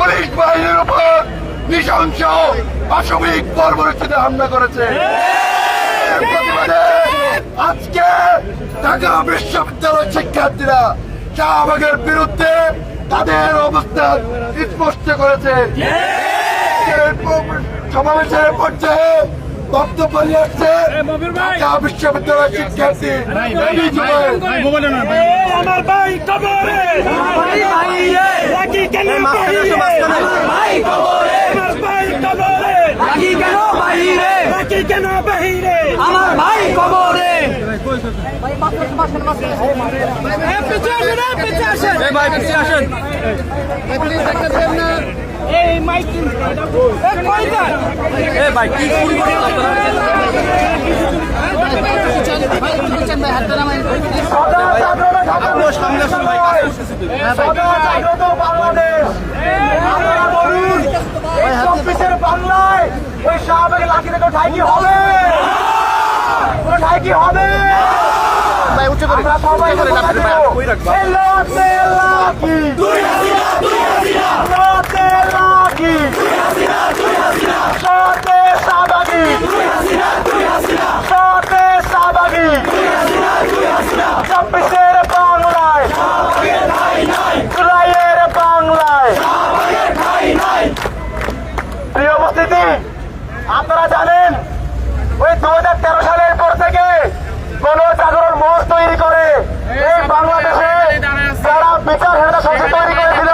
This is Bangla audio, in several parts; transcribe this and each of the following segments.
পুলিশ বাহিনীর উপর নৃশংস অসামরিক বর্বরচিতে হামলা করেছে। প্রতিবাদে আজকে ঢাকা বিশ্ববিদ্যালয় শিক্ষার্থীরা শাহবাগের বিরুদ্ধে তাদের অবস্থান স্পষ্ট করেছে। সমাবেশের পর্যায়ে বক্তব্য নিয়ে আসছে ঢাকা বিশ্ববিদ্যালয় শিক্ষার্থী আমার ভাই কবরে ভাই ভাই রে রাখি কেন মাঝখানে আসো, মাঝখানে। ভাই কবরে আমার ভাই কবরে রাখি কেন বাহিরে। রাখি কেন বাহিরে? আমার ভাই কবরে। বাংলাদেশ। বাংলায় ওই শাহবাগের লাঠিতে কোনো ঠাই কি হবে? কোনো ঠাই কি হবে? আমরা সবাই লড়তে লাঠি লড়তে লাঠি সতে শাহবাগী সতে শাহবাগী চব্বিশের বাংলায় জুলাইয়ের বাংলায় প্রিয় উপস্থিতি আপনারা জানেন ওই দু সালের পর থেকে গণজাগরণ মঞ্চ তৈরি করে এই বাংলাদেশে যারা বিচারহীনতা সংসদ তৈরি করেছিল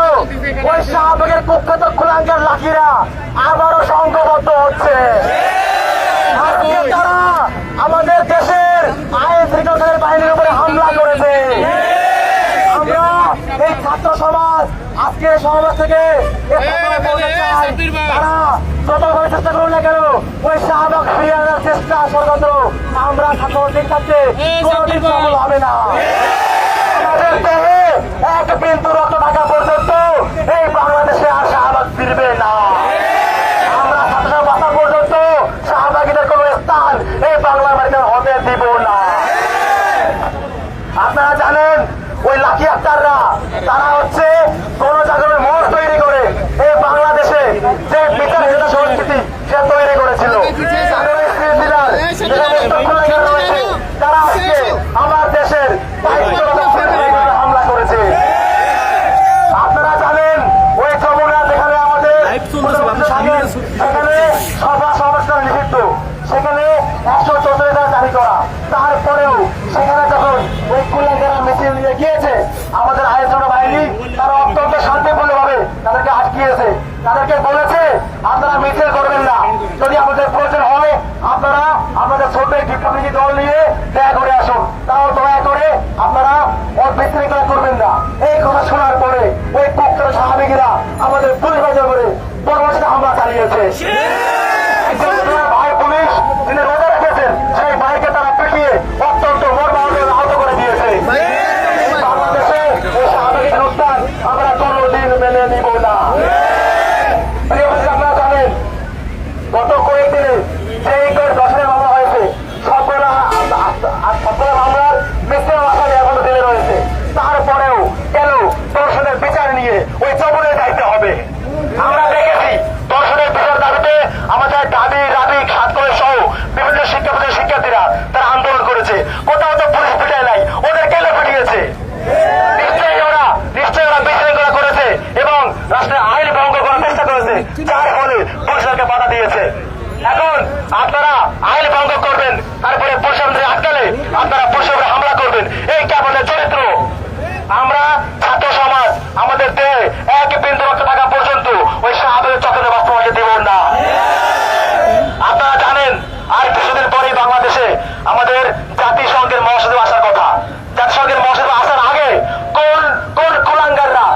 ওই শাহবাগের কুখ্যাত কুলাঙ্গের লাঠিরা আবারও সংঘবদ্ধ হচ্ছে। আজকে তারা আমাদের দেশের আইন শৃঙ্খলার বাহিনীর উপরে হামলা করেছে। আমরা এই ছাত্র সমাজ আজকে সমাজ থেকে এ ঘটনা বলতে চাই, তারা যতভাবে চেষ্টা করুন না কেন ওই শাহবাগ ফিরিয়ে আনার চেষ্টা ষড়যন্ত্র আমরা ছাত্র শিক্ষার্থী কোনোদিন সফল হবে না। আমাদের দেহে এক বিন্দু রক্ত থাকা পর্যন্ত এই বাংলাদেশে আর শাহবাগ ফিরবে না আমরা ছাত্র বাঁচা পর্যন্ত শাহবাগীদের কোনো স্থান এই বাংলার বাড়িতে হতে দিব না আপনারা জানেন ওই লাঠি আক্তাররা তারা হচ্ছে কোন জাগরণের মঞ্চ তৈরি করে এই বাংলাদেশে যে বিচার হিসেবে সংস্কৃতি সে তৈরি করেছিল তাদের এই সিলসিলার যে সমস্ত খুলাঙ্গার রয়েছে, তারা আজকে আমার দেশের দায়িত্ব হামলা করেছে আপনারা জানেন ওই যমুনা যেখানে আমাদের লাইভ চলতেছে, আপনি সামনে আসুন। সেখানে সভা সমাবেশ নিষিদ্ধ সেখানে একশো চৌত্রিশ হাজার জারি করা তারপরেও সেখানে যখন ওই কুলাঙ্গারা মিছিল নিয়ে গিয়েছে আমাদের আয়োজন বাহিনী তারা অত্যন্ত শান্তিপূর্ণ ভাবে তাদেরকে তাদেরকে বলেছে, আপনারা মিছিল করবেন না। যদি আমাদের প্রয়োজন হয়, আপনারা আপনাদের ছোট একটি প্রতিনিধি দল নিয়ে দয়া করে আসুন। তাও দয়া করে আপনারা বিশৃঙ্খলা করবেন না। এই কথা শোনার পরে ওই পক্ষের সাহাবিকেরা আমাদের পুলিশ বাজার করে পরবর্তী হামলা চালিয়েছে একজন তোমার ভাই পুলিশ যিনি রোজা রেখেছেন সেই ভাইকে তারা পিটিয়ে অত্যন্ত মর্মাহত আহত করে দিয়েছে বাংলাদেশে এই সাহাবিকের উত্থান আমরা কোনোদিন মেনে নিব না প্রিয় বন্ধুরা, আপনারা জানেন গত কয়েকদিনে করে তারপরেও কেন দর্শনের বিচার নিয়ে ওই চবরের দায়িত্ব হবে? আমরা দেখেছি দর্শনের বিচার দাবিতে আমাদের দাবি, রাবি সাতকরের সহ বিভিন্ন শিক্ষা শিক্ষার্থীরা তারা আন্দোলন করেছে। কোথাও তো আইন ভঙ্গ করবেন। তারপরে পুলিশের আটকালে আপনারা পুলিশের হামলা করবেন। এই কি আমাদের চরিত্র? আমরা ছাত্র সমাজ, আমাদের দেহে এক বিন্দু রক্ত থাকা পর্যন্ত ওই সাহায্যের চক্রের বাস্তবায়ন দেব না। আপনারা জানেন, আর কিছুদিন পরেই বাংলাদেশে আমাদের জাতিসংঘের মহাসচিব আসার কথা। জাতিসংঘের মহাসচিব আসার আগে কোন কোন কুলাঙ্গাররা